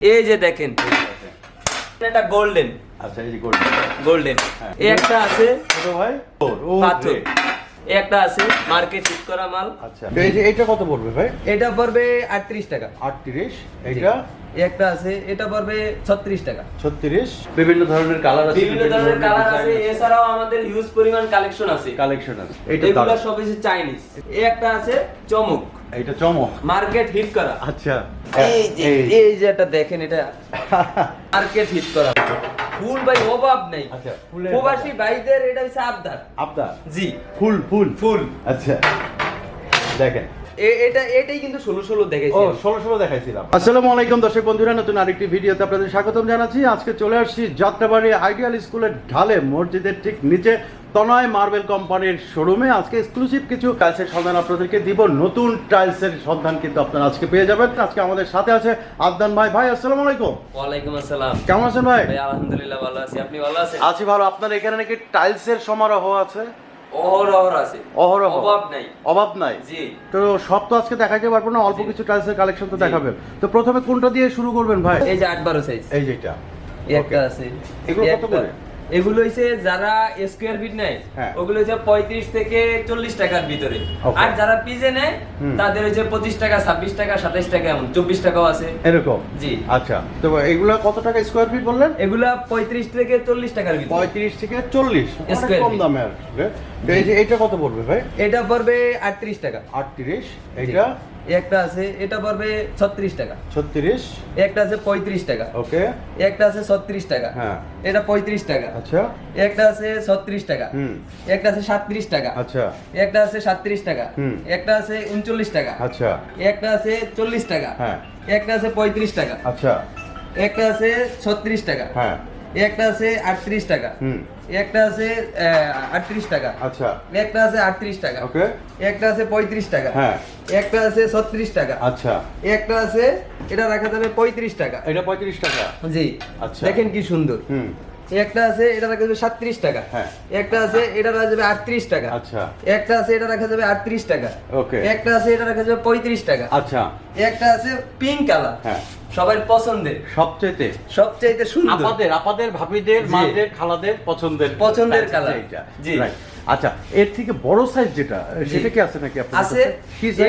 এই যে দেখেন এটা গোল্ডেন আচ্ছা এই যে গোল্ড গোল্ডেন হ্যাঁ। এই একটা আছে ছোট ভাই? ও পাথর। এই একটা আছে মার্কেট ঠিক করা মাল। আচ্ছা এই যে এইটা কত পড়বে ভাই? এটা পড়বে আটত্রিশ টাকা। 38 এইটা? এই একটা আছে এটা পড়বে ছত্রিশ টাকা। 36 বিভিন্ন ধরনের কালার আছে বিভিন্ন ধরনের কালার আছে এছাড়াও আমাদের হিউজ পরিমাণ কালেকশন আছে। কালেকশন আছে। এইটা এগুলো। সব চাইনিজ এই একটা আছে চমক। এইটা চমক। মার্কেট হিট করা। আচ্ছা। এই যে। এই যে। একটা দেখেন এটা মার্কেট হিট করা। ফুল ভাই অভাব নেই। আচ্ছা, প্রবাসী ভাইদের এটা হচ্ছে আবদার। আপনার জি। ফুল ফুল? ফুল। আচ্ছা। দেখেন। এটা এটাই কিন্তু ষোলো ষোলো ও দেখেছি ষোলো ষোলো দেখাইছিলাম। আসসালামু আলাইকুম দর্শক বন্ধুরা নতুন আরেকটি ভিডিওতে আপনাদের স্বাগতম জানাচ্ছি। আজকে চলে আসছি যাত্রাবাড়ি আইডিয়াল স্কুলের ঢালে মসজিদের ঠিক নিচে তনয় মার্বেল কোম্পানির শোরুমে আজকে এক্সক্লুসিভ কিছু টাইলসের সন্ধান আপনাদেরকে দিব। নতুন টাইলসের সন্ধান কিন্তু আপনারা আজকে পেয়ে যাবেন। আজকে আমাদের সাথে আছে আদনান ভাই। ভাই আসসালামু আলাইকুম। ওয়ালাইকুম আসসালাম। কেমন আছেন ভাই? ভাই আলহামদুলিল্লাহ ভালো আছি। আপনি ভালো আছেন? আছি ভালো। আপনার এখানে নাকি টাইলসের সমারোহ আছে? অহরহ অভাব নাই। অভাব নাই? জি। তো সব তো আজকে দেখাইতে পারব না অল্প কিছু টাইলসের কালেকশন তো দেখাবেন। তো প্রথমে কোনটা দিয়ে শুরু করবেন ভাই? এই যে আট বারো সাইজ এই যেটা একটা আছে। এগুলো কত করে? এগুলো হইছে যারা স্কোয়ার ফিট নেয় হ্যাঁ। ওগুলো হচ্ছে পঁয়ত্রিশ থেকে চল্লিশ টাকার ভিতরে। আর যারা পিজে নেয় তাদের হচ্ছে পঁচিশ টাকা ছাব্বিশ টাকা সাতাইশ টাকা এমন চব্বিশ টাকাও আছে। এরকম? জি। আচ্ছা তো এগুলো কত টাকা স্কোয়ার ফিট বললেন? এগুলা পঁয়ত্রিশ থেকে চল্লিশ টাকার ভিতরে। পঁয়ত্রিশ থেকে চল্লিশ Square কম দামে আসবে যে এইটা কত পড়বে ভাই? এটা পড়বে আটত্রিশ টাকা। আটত্রিশ জি। একটা আছে এটা পড়বে ছত্রিশ টাকা। ছত্রিশ? একটা আছে পঁয়ত্রিশ টাকা। ওকে। একটা আছে ছত্রিশ টাকা। হ্যাঁ। এটা পঁয়ত্রিশ টাকা। আচ্ছা। একটা আছে ছত্রিশ টাকা। হুম। একটা আছে সাতত্রিশ টাকা। আচ্ছা। একটা আছে সাতত্রিশ টাকা। হুম। একটা আছে উনচল্লিশ টাকা। আচ্ছা। একটা আছে চল্লিশ টাকা। হ্যাঁ। একটা আছে পঁয়ত্রিশ টাকা। আচ্ছা। একটা আছে ছত্রিশ টাকা। হ্যাঁ। একটা আছে আটত্রিশ টাকা। হুম। একটা আছে আটত্রিশ টাকা। আচ্ছা। একটা আছে আটত্রিশ টাকা। ওকে। একটা আছে পঁয়ত্রিশ টাকা। হ্যাঁ। একটা আছে ছত্রিশ টাকা। আচ্ছা। একটা আছে এটা রাখা যাবে পঁয়ত্রিশ টাকা। এটা পঁয়ত্রিশ টাকা। জি। আচ্ছা। দেখেন কি সুন্দর। হুম। একটা আছে এটা রাখা যাবে সাতত্রিশ টাকা। হ্যাঁ। একটা আছে এটা রাখা যাবে আটত্রিশ টাকা। আচ্ছা। একটা আছে এটা রাখা যাবে আটত্রিশ টাকা। ওকে। একটা আছে এটা রাখা যাবে পঁয়ত্রিশ টাকা। আচ্ছা। একটা আছে পিঙ্ক কালার হ্যাঁ। সবার পছন্দের। সবচেয়েতে সবচাইতে সুন্দর। আপাদের আপাদের ভাবিদের মাদের খালাদের পছন্দের পছন্দের কালার। জি। আচ্ছা এর থেকে বড় সাইজ যেটা। সেটা কি আছে নাকি আপনার আছে।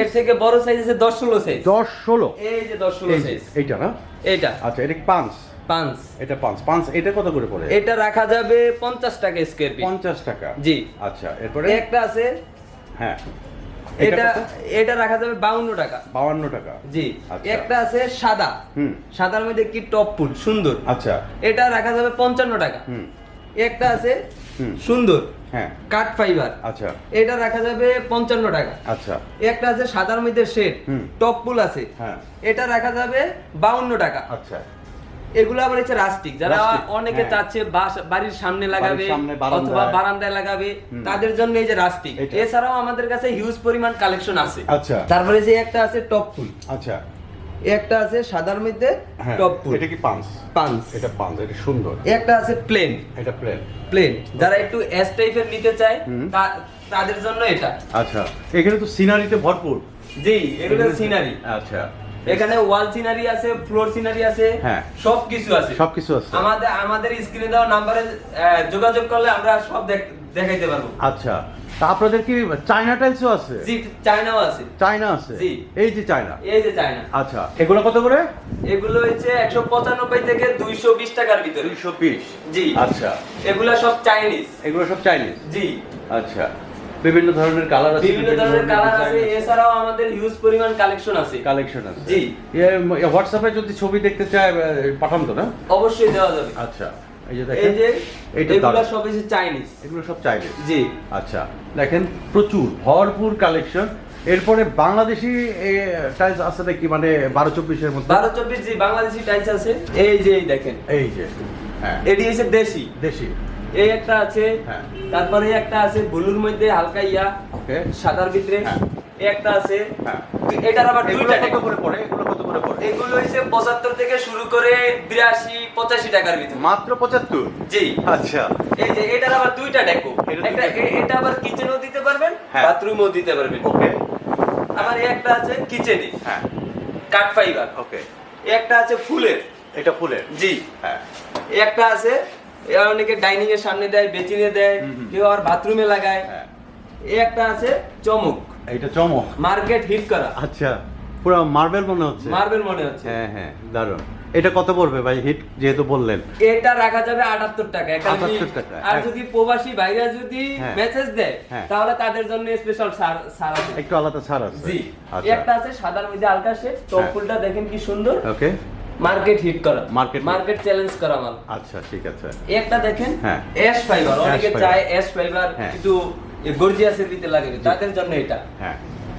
এর থেকে বড় সাইজ আছে দশ ষোলো সাইজ দশ ষোলো? এই যে দশ ষোলো এই যে, সাইজ এইটা না? এইটা। আচ্ছা এটা কি পাঁচ পাঁচ এটা পাঁচ পাঁচ এটা কত করে পড়ে? এটা রাখা যাবে পঞ্চাশ টাকা স্কোয়ার ফিট পঞ্চাশ টাকা। জি। আচ্ছা এরপরে? একটা আছে। হ্যাঁ। এটা এটা রাখা যাবে বাউন্ন টাকা। বাউান্ন টাকা। জি। আচ্ছা। একটা আছে সাদা। হুম। সাদার মধ্যে কি টপ ফুল? সুন্দর। আচ্ছা। এটা রাখা যাবে পঞ্চান্ন টাকা। হুম। একটা আছে হুম। সুন্দর। হ্যাঁ। কাঠ ফাইবার আচ্ছা। এটা রাখা যাবে পঞ্চান্ন টাকা। আচ্ছা। একটা আছে সাদার মধ্যে শেড হুম। টপ ফুল আছে। হ্যাঁ। এটা রাখা যাবে বাউন্ন টাকা। আচ্ছা। এগুলো আবার হচ্ছে রাস্টিক। যারা অনেকে হ্যাঁ। চাচ্ছে বাড়ির সামনে লাগাবে অথবা বারান্দায় লাগাবে তাদের জন্য এই যে রাস্টিক। এছাড়াও আমাদের কাছে হিউজ পরিমাণ কালেকশন আছে। আচ্ছা। তারপরে যে একটা আছে টপ ফুল। আচ্ছা। একটা আছে সাদার মধ্যে হ্যাঁ টপ ফুল। এটা কি পাঁচ পাঁচ এটা পাঁচ এটা সুন্দর। একটা আছে প্লেন এটা প্লেন প্লেন যারা একটু এস টাইপের নিতে চায় তাদের জন্য এটা। আচ্ছা। এখানে তো সিনারিতে ভরপুর। জি এগুলো সিনারি আচ্ছা। এখানে ওয়াল সিনারি আছে ফ্লোর সিনারি আছে হ্যাঁ। সব কিছু আছে। সবকিছু আছে। আমাদের আমাদের স্ক্রিনে দেওয়া নাম্বারে যোগাযোগ করলে আমরা সব দেখাইতে পারব। আচ্ছা। তা আপনাদের কি চায়না টাইলসও আছে? জি চায়নাও আছে। চায়না আছে? জি। এই যে চায়না এই যে চায়না আচ্ছা এগুলো কত করে? এগুলো হচ্ছে একশো পঁচানব্বই থেকে দুইশো বিশ টাকার ভিতরে। দুইশো বিশ। জি। আচ্ছা। এগুলা সব চাইনিজ এগুলো সব চাইনিজ জি। আচ্ছা। বিভিন্ন ধরনের কালার আছে বিভিন্ন ধরনের কালার আছে এছাড়াও আমাদের হিউজ পরিমাণ কালেকশন আছে। কালেকশন আছে। জি। হোয়াটসঅ্যাপে যদি ছবি দেখতে চায় পাঠান তো না? অবশ্যই দেওয়া যাবে। আচ্ছা এই যে এই যে এগুলা সব হচ্ছে চাইনিজ এগুলো সব চাইনিজ জি। আচ্ছা দেখেন প্রচুর ভরপুর কালেকশন এরপরে বাংলাদেশি টাইলস আছে নাকি? মানে বারো চব্বিশের মধ্যে। বারো চব্বিশ জি বাংলাদেশি টাইলস আছে। এই যে এই দেখেন। এই যে হ্যাঁ। এটি হচ্ছে দেশি। দেশি। এই একটা আছে হ্যাঁ। তারপরে একটা আছে ব্লুর মধ্যে হালকা ইয়া ওকে। সাদার ভিতরে। হ্যাঁ। একটা আছে। হ্যাঁ। এটার আবার দুইটা কত করে পড়ে? এগুলো কত করে পড়ে? এগুলো হচ্ছে পঁচাত্তর থেকে শুরু করে বিরাশি পঁচাশি টাকার ভিতরে। মাত্র পঁচাত্তর? জি। আচ্ছা। এই যে এটার আবার দুইটা ডেকো একটা এটা আবার কিচেনেও দিতে পারবেন। বাথরুমেও দিতে পারবেন। ওকে। আবার এই একটা আছে কিচেনে হ্যাঁ। কাঠ ফাইবার ওকে। এই একটা আছে ফুলের। এটা ফুলের? জি। হ্যাঁ। একটা আছে এরা অনেকে ডাইনিং এর সামনে দেয় বেচিনে দেয়। কেউ আবার বাথরুমে লাগায়। হ্যাঁ। এই একটা আছে চমক। এইটা চমক। মার্কেট হিট করা। আচ্ছা পুরো মার্বেল মনে হচ্ছে। মার্বেল মনে হচ্ছে। হ্যাঁ হ্যাঁ দারুণ। এটা কত পড়বে ভাই হিট যেহেতু বললেন? এটা রাখা যাবে আটাত্তর টাকা। এখানে 78 টাকা। আর যদি প্রবাসী ভাইরা যদি হ্যাঁ। মেসেজ দেয় হ্যাঁ। তাহলে তাদের জন্য স্পেশাল ছাড় আছে। একটু আলাদা ছাড় আছে। জি। আচ্ছা। একটা আছে সাদার মধ্যে আলকা শেড টপ হ্যাঁ। ফুলটা দেখেন কি সুন্দর। ওকে মার্কেট হিট করা। Hit। মার্কেট চ্যালেঞ্জ করা মাল। আচ্ছা ঠিক আছে। একটা দেখেন হ্যাঁ। অ্যাশ ফাইবার অনেকে চায় অ্যাশ ফাইবার হ্যাঁ। একটু গর্জিয়াসের ভিতরে লাগে তাদের জন্য এটা। হ্যাঁ।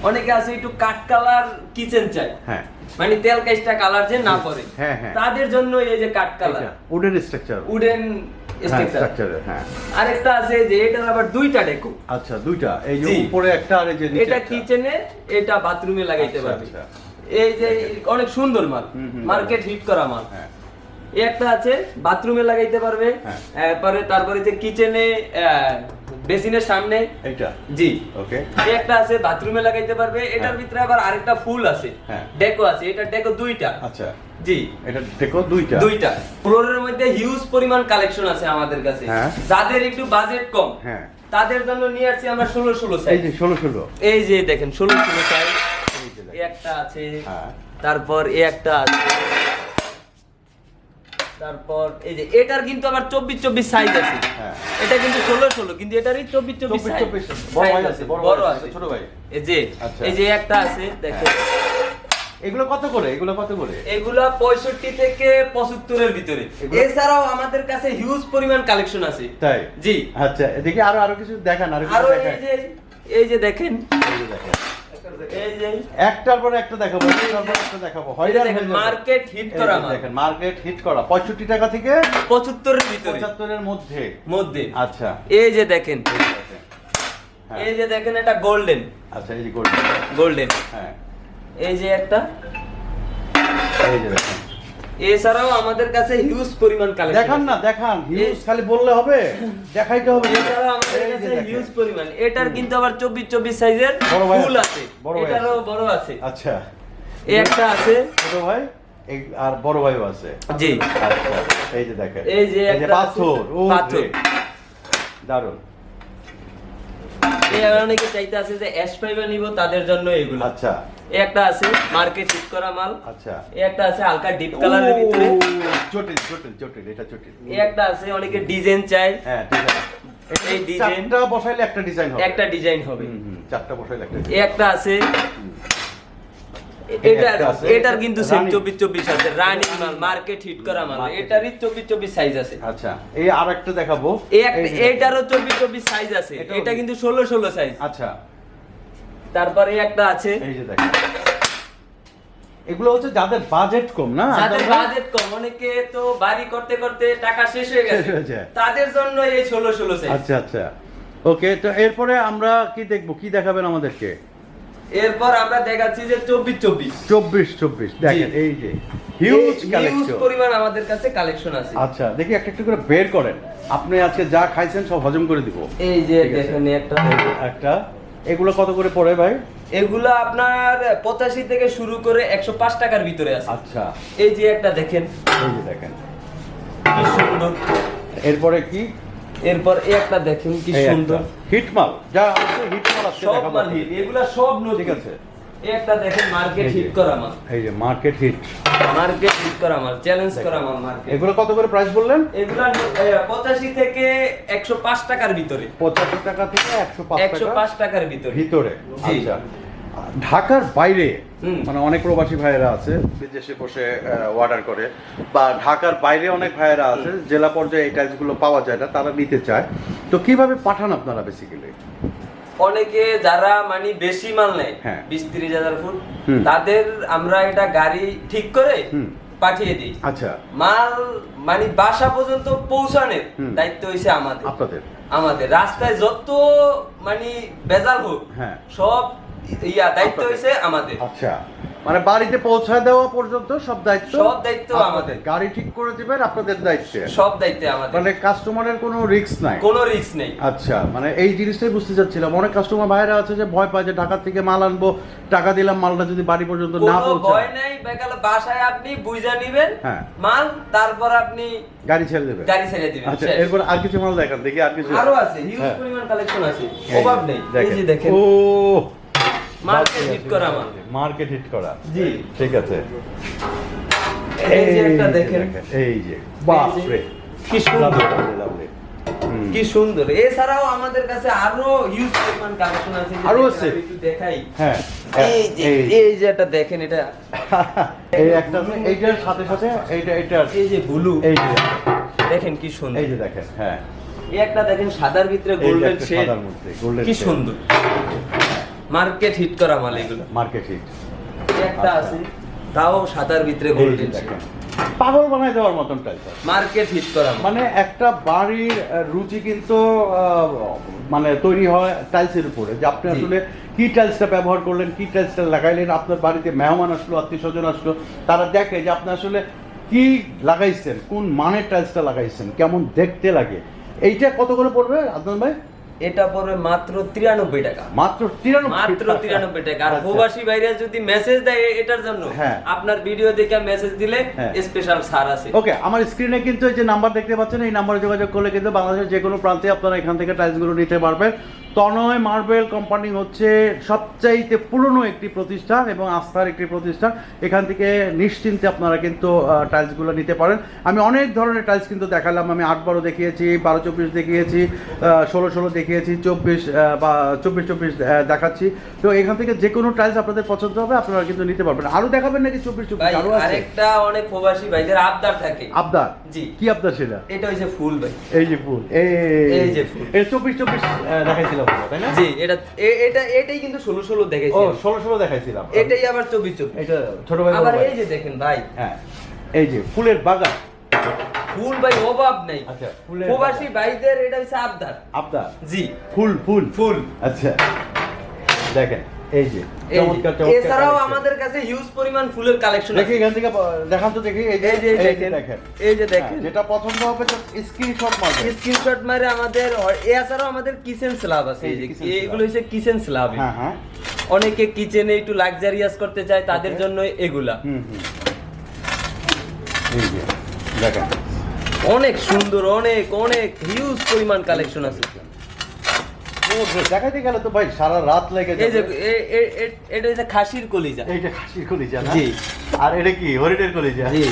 অনেকে আছে একটু কাট কালার কিচেন চায়। হ্যাঁ। মানে তেল কাইসটা কালার যে না পড়ে হ্যাঁ, হ্যাঁ। তাদের জন্য এই যে cut colour wooden structure wooden structure হ্যাঁ আরেকটা আছে যে এটার আবার দুইটা ডেকো আচ্ছা দুইটা। এই যে উপরে একটা আর এই যে এটা কিচেনে এটা বাথরুমে লাগাইতে আচ্ছা, পারবে। আচ্ছা। এই যে অনেক সুন্দর মাল মার্কেট হিট করা মাল। হ্যাঁ। এই একটা আছে বাথরুমে লাগাইতে পারবে হ্যাঁ। তারপরে তারপরে যে কিচেনে বেসিনের সামনে। এইটা? জি। ওকে এই একটা আছে বাথরুমে লাগাইতে পারবে এটার হ্যাঁ। ভিতরে আবার আরেকটা ফুল আছে। ডেকো আছে এটা ডেকো দুইটা। আচ্ছা। জি। এটা দেখো দুইটা? দুইটা। ফ্লোরের মধ্যে হিউজ পরিমাণ কালেকশন আছে আমাদের কাছে। যাদের একটু বাজেট কম হ্যাঁ। তাদের জন্য নিয়ে আসছি আমরা ষোলো ষোলো এই সাইজ যে ষোলো ষোলো। এই যে দেখেন ষোলো ষোলো সাইজ এই। এই একটা আছে হ্যাঁ। তারপর একটা আছে তারপর এই যে এটার কিন্তু আবার চব্বিশ চব্বিশ সাইজ আছে। হ্যাঁ। এটা কিন্তু ষোলো ষোলো কিন্তু এটারই চব্বিশ চব্বিশ বড় আছে বড় আছে। ছোট ভাই। এই যে আচ্ছা। এই যে একটা আছে দেখেন এগুলো কত করে? এগুলো কত করে? এগুলা পঁয়ষট্টি থেকে পঁচাত্তরের ভিতরে। এছাড়াও আমাদের কাছে হিউজ পরিমাণ কালেকশন আছে। তাই? জি। আচ্ছা এদিকে আরও আরও কিছু দেখান আরও কিছু আরও এই যে এই যে দেখেন। এই যে দেখেন। এই যে একটার পর একটা দেখাবো একটার পর একটা দেখাবো। হয়রান হয়ে মার্কেট হিট করা দেখেন মার্কেট হিট করা। পঁয়ষট্টি টাকা থেকে পঁচাত্তরের ভিতরে। পঁচাত্তরের মধ্যে। মধ্যে। আচ্ছা। এই যে দেখেন। এই যে দেখেন। হ্যাঁ, এই যে দেখেন এটা গোল্ডেন আচ্ছা এই যে গোল্ডেন গোল্ডেন হ্যাঁ। এই যে একটা। এই যে দেখেন। এছাড়াও আমাদের কাছে হিউজ পরিমাণ কালেকশন দেখান না দেখান। হিউজ খালি বললে হবে দেখাইতে হবে। এছাড়াও আমাদের কাছে হিউজ পরিমাণ। এটার কিন্তু আবার চব্বিশ চব্বিশ সাইজের বড় ফুল আছে। ভাই এটারও বড় আছে। আচ্ছা। এই একটা আছে। ছোট ভাই আর বড় ভাইও আছে। জি। আচ্ছা এই যে দেখেন। এই যে একটা পাথর ও পাথর। দারুণ অনেকে চাইতে আছে যে অ্যাশ ফাইবার নিব তাদের জন্য এগুলো। আচ্ছা। এই একটা আছে মার্কেট হিট করা মাল। আচ্ছা। এই একটা আছে হালকা ডিপ কালারের ভিতরে। জটিল জটিল জটিল এটা জটিল। এই একটা আছে অনেকে ডিজাইন চায়। হ্যাঁ ঠিক আছে এই ডিজাইনটা বসাইলে একটা ডিজাইন হবে। একটা ডিজাইন হবে। চারটা বসাইলে একটা এই একটা আছে এই এটা একটা আছে, এটার কিন্তু সেম চব্বিশ চব্বিশ আছে। রানিং মাল মার্কেট হিট করা মাল। এটারই চব্বিশ চব্বিশ সাইজ আছে। আচ্ছা এই আর একটা দেখাবো। এটারও চব্বিশ চব্বিশ সাইজ আছে এটা কিন্তু ষোলো ষোলো সাইজ আচ্ছা। তারপরে একটা আছে। এই যে দেখেন। এগুলো হচ্ছে যাদের বাজেট কম না যাদের বাজেট কম অনেকে তো বাড়ি করতে করতে টাকা শেষ হয়ে গেছে। তাদের জন্য এই ষোলো ষোলো সাইজ আচ্ছা আচ্ছা। ওকে তো এরপরে আমরা কি দেখব? কি দেখাবেন আমাদেরকে? এরপর আমরা দেখাচ্ছি যে চব্বিশ চব্বিশ। চব্বিশ চব্বিশ। দেখেন এই যে হিউজ কালেকশন পরিমাণ আমাদের কাছে কালেকশন আছে। আচ্ছা দেখি একটা একটা করে বের করেন। আপনি আজকে যা খাইছেন সব হজম করে দিব। এই যে দেখেন একটা। একটা। এগুলো কত করে পড়ে ভাই? এগুলো আপনার পঁচাশি থেকে শুরু করে একশো পাঁচ টাকার ভিতরে আছে। আচ্ছা। এই যে একটা দেখেন। এই যে দেখেন। কি সুন্দর। এরপরে কি? এরপর এই একটা দেখেন কি সুন্দর। হিটমাল। যা আছে হিটমাল আছে সব মাল হিট এগুলা সব নতুন। ঠিক আছে। একটা দেখেন মার্কেট হিট করা মাল। এই যে মার্কেট হিট। মার্কেট হিট করা মাল চ্যালেঞ্জ করা মাল মার্কেট। এগুলো কত করে প্রাইস বললেন? এগুলা পঁচাশি থেকে একশো পাঁচ টাকার ভিতরে। পঁচাশি টাকা থেকে একশো পাঁচ একশো টাকা পাঁচ টাকার ভিতরে। ভিতরে। আচ্ছা। ঢাকার বাইরে। মানে অনেক প্রবাসী ভাইয়েরা আছে বিদেশে বসে অর্ডার করে বা ঢাকার বাইরে অনেক ভাইয়েরা আছে জেলা পর্যায়ে এই টাইলসগুলো পাওয়া যায় না তারা নিতে চায়। তো কীভাবে পাঠান আপনারা বেসিক্যালি অনেকে যারা মানে বেশি মাল নেয় হ্যাঁ। বিশ তিরিশ হাজার ফুট তাদের আমরা এটা গাড়ি ঠিক করে। পাঠিয়ে দিই। আচ্ছা। মাল মানে বাসা পর্যন্ত পৌঁছানোর দায়িত্ব হয়েছে আমাদের। আপনাদের। আমাদের। রাস্তায় যত মানে বেজাল হোক হ্যাঁ। সব ইয়া দায়িত্ব। হয়েছে আমাদের। আচ্ছা মানে বাড়িতে পৌঁছায় দেওয়া পর্যন্ত সব দায়িত্ব? সব দায়িত্ব আমাদের। গাড়ি ঠিক করে দিবেন আপনাদের দায়িত্বে? সব দায়িত্বে আমাদের। মানে কাস্টমারের কোনো রিস্ক নাই? কোনো রিস্ক নেই। আচ্ছা মানে এই জিনিসটাই বুঝতে চাচ্ছিলাম। অনেক কাস্টমার ভাইরা আছে যে ভয় পায় যে ঢাকা থেকে মাল আনব টাকা দিলাম মালটা যদি বাড়ি পর্যন্ত না কোনো ভয় পৌঁছায় নাই। বেকালে বাসায় আপনি বুঝা নিবেন হ্যাঁ। মাল তারপর আপনি গাড়ি ছেড়ে দেবে গাড়ি ছেড়ে দিবেন। আচ্ছা এরপর আর কিছু মাল দেখান দেখি আর কিছু। আরও আছে হিউজ হ্যাঁ। পরিমাণ কালেকশন আছে। অভাব নেই। এই যে দেখেন। ও মার্কেট হিট করা মাল মার্কেট হিট করা। জি। ঠিক আছে। এই যে একটা দেখেন। এই যে। বাপরে কি সুন্দর। কি সুন্দর। এছাড়াও আমাদের কাছে আরও পরিমাণ কালেকশন আছে আরও আছে? একটু দেখাই। হ্যাঁ। এই যে এই এই যে এটা দেখেন এটা এই একটা এইটার সাথে সাথে এইটা এইটা এই যে ব্লু এই যে। দেখেন কি সুন্দর। এই যে দেখেন হ্যাঁ। এই একটা দেখেন সাদার ভিতরে গোল্ডেন শেড মধ্যে গোল্ডেন কি সুন্দর। মার্কেট হিট করা মাল এগুলো। মার্কেট হিট একটা আচ্ছা। আছে তাও সাদার ভিতরে গোল্ডেন পাগল বানায় দেওয়ার মতন টাইপ মার্কেট হিট করা মানে একটা বাড়ির রুচি কিন্তু মানে তৈরি হয় টাইলসের উপরে যে আপনি আসলে কি টাইলসটা ব্যবহার করলেন কি টাইলসটা লাগাইলেন আপনার বাড়িতে মেহমান আসলো আত্মীয় স্বজন আসলো তারা দেখে যে আপনি আসলে কি লাগাইছেন কোন মানের টাইলসটা লাগাইছেন কেমন দেখতে লাগে। এইটা কত করে পড়বে আদনান ভাই? এটা পড়বে মাত্র তিরানব্বই টাকা মাত্র তিরানব্বই মাত্র তিরানব্বই টাকা আর আচ্ছা। প্রবাসী ভাইরা যদি মেসেজ দেয় এটার জন্য হ্যাঁ। আপনার ভিডিও দেখে মেসেজ দিলে হ্যাঁ। স্পেশাল সার আছে ওকে আমার স্ক্রিনে কিন্তু এই যে নাম্বার দেখতে পাচ্ছেন এই নাম্বারে যোগাযোগ করলে কিন্তু বাংলাদেশের যে কোনো প্রান্তে আপনারা এখান থেকে টাইলসগুলো নিতে পারবেন তনয় মার্বেল কোম্পানি হচ্ছে সবচাইতে পুরনো একটি প্রতিষ্ঠান এবং আস্থার একটি প্রতিষ্ঠান। এখান থেকে নিশ্চিন্তে আপনারা কিন্তু টাইলসগুলো নিতে পারেন। আমি অনেক ধরনের টাইলস কিন্তু দেখালাম। আমি আট বারো দেখিয়েছি বারো চব্বিশ দেখিয়েছি ষোলো ষোলো দেখিয়েছি চব্বিশ বা চব্বিশ চব্বিশ দেখাচ্ছি। তো এখান থেকে যে কোনো টাইলস আপনাদের পছন্দ হবে আপনারা কিন্তু নিতে পারবেন। আরও দেখাবেন নাকি চব্বিশ চব্বিশ আরও আরেকটা অনেক প্রবাসী ভাইদের আবদার থাকে। আবদার? জি। কি আবদার সেটা? এটা হচ্ছে ফুল ভাই। এই যে ফুল। এই এই যে ফুল। এই চব্বিশ চব্বিশ দেখাইছিলাম। আমরা, তাই না? জি এটা এটা এটাই কিন্তু ষোলো ষোলো ও ষোলো ষোলো দেখাইছিলাম। এটাই আবার চব্বিশ চব্বিশ এটা ছোট ভাই আবার এই যে দেখেন ভাই। হ্যাঁ এই যে ফুলের বাগান। ফুল ভাই অভাব নাই। আচ্ছা, প্রবাসী ভাইদের এটা হচ্ছে আবদার। আবদার? জি। ফুল ফুল। ফুল। আচ্ছা দেখেন। এই যে এছাড়াও আমাদের কাছে হিউজ পরিমাণ ফুলের কালেকশন দেখি এখান থেকে দেখান তো দেখি এই যে দেখেন এই যে হ্যাঁ, দেখেন যেটা পছন্দ হবে তো স্ক্রিনশট মারবেন। স্ক্রিনশট মারে আমাদের এছাড়াও আমাদের কিচেন স্ল্যাব আছে এই যে। এগুলো হচ্ছে কিচেন স্ল্যাব হ্যাঁ হ্যাঁ। অনেকে কিচেনে একটু লাক্সারিয়াস করতে চায় তাদের. জন্য এগুলা। দেখেন। অনেক সুন্দর অনেক অনেক হিউজ পরিমাণ কালেকশন আছে। দেখাইতে গেলে তো ভাই সারা রাত লেগে এটা হচ্ছে খাসির কলিজা। এইটা খাসির কলিজা জি। আর এটা কি হরিণের কলিজা? জি।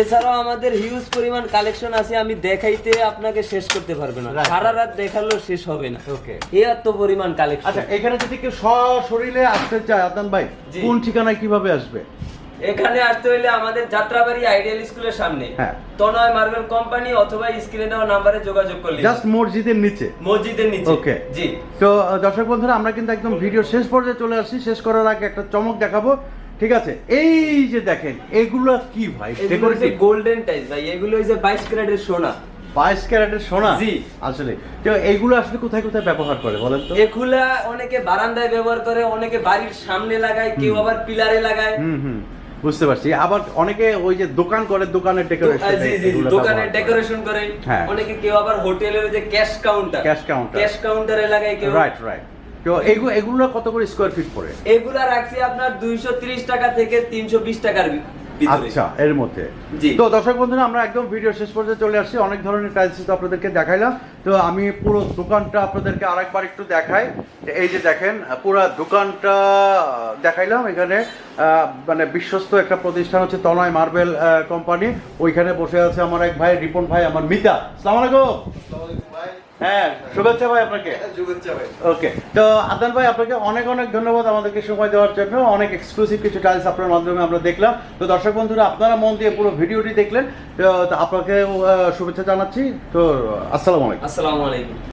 এছাড়াও আমাদের হিউজ পরিমাণ কালেকশন আছে আমি দেখাইতে আপনাকে শেষ করতে পারবে না. সারা রাত দেখালেও শেষ হবে না। ওকে এই এত পরিমাণ কালেকশন আচ্ছা এখানে যদি কেউ সশরীরে আসতে চায় আদান ভাই কোন ঠিকানায় কীভাবে আসবে? এখানে আসতে হইলে আমাদের যাত্রাবাড়ি আইডিয়াল স্কুলের সামনে। হ্যাঁ। তনয় মার্বেল কোম্পানি অথবা স্ক্রিনে দেওয়া নাম্বারে যোগাযোগ করলে। জাস্ট মসজিদের নিচে। মসজিদের নিচে। Okay. জি। তো দর্শক বন্ধুরা আমরা কিন্তু একদম ভিডিও শেষ পর্যায়ে চলে আসছি। শেষ করার আগে একটা চমক দেখাবো। ঠিক আছে? এই যে দেখেন এগুলো কি ভাই? এগুলো হচ্ছে গোল্ডেন টাইস ভাই। এগুলো হচ্ছে বাইশ ক্যারেটের সোনা। বাইশ ক্যারেটের সোনা? জি। আসলে। তো এইগুলো আসলে কোথায় কোথায় ব্যবহার করে বলেন তো? এগুলা অনেকে বারান্দায় ব্যবহার করে অনেকে বাড়ির সামনে লাগায় কেউ আবার পিলারে লাগায়। হুম হুম। বুঝতে পারছি। আবার অনেকে ওই যে দোকান করে দোকানের ডেকোরেশন করে জি জি, দোকানে ডেকোরেশন করে। হ্যাঁ। অনেকে কেউ আবার হোটেলের যে cash counter cash counter cash কাউন্টারে লাগায় কেউ। রাইট রাইট তো এগুলো এগুলো কত করে স্কোয়ার ফিট পড়ে? এগুলা রাখছি আপনার দুইশো ত্রিশ টাকা থেকে তিনশো বিশ টাকার আচ্ছা এর মধ্যে। তো দর্শক বন্ধুরা আমরা একদম ভিডিও শেষ পর্যায়ে চলে আসছি। অনেক ধরনের টাইলস তো আপনাদেরকে দেখাইলাম। তো আমি পুরো দোকানটা আপনাদেরকে আরেকবার একটু দেখাই। এই যে দেখেন পুরো দোকানটা দেখাইলাম। এখানে আহ, মানে বিশ্বস্ত একটা প্রতিষ্ঠান হচ্ছে তনয় মার্বেল কোম্পানি। ওইখানে বসে আছে আমার এক ভাই রিপন ভাই আমার মিতা। সালাম আলাইকুম। হ্যাঁ শুভেচ্ছা ভাই আপনাকে। ওকে তো আদান ভাই আপনাকে অনেক অনেক ধন্যবাদ আমাদেরকে সময় দেওয়ার জন্য। অনেক এক্সক্লুসিভ কিছু টাইলস আপনার মাধ্যমে আমরা দেখলাম। তো দর্শক বন্ধুরা আপনারা মন দিয়ে পুরো ভিডিওটি দেখলেন। তো আপনাকে আহ, শুভেচ্ছা জানাচ্ছি। তো আসসালামু আলাইকুম। আসসালামু আলাইকুম।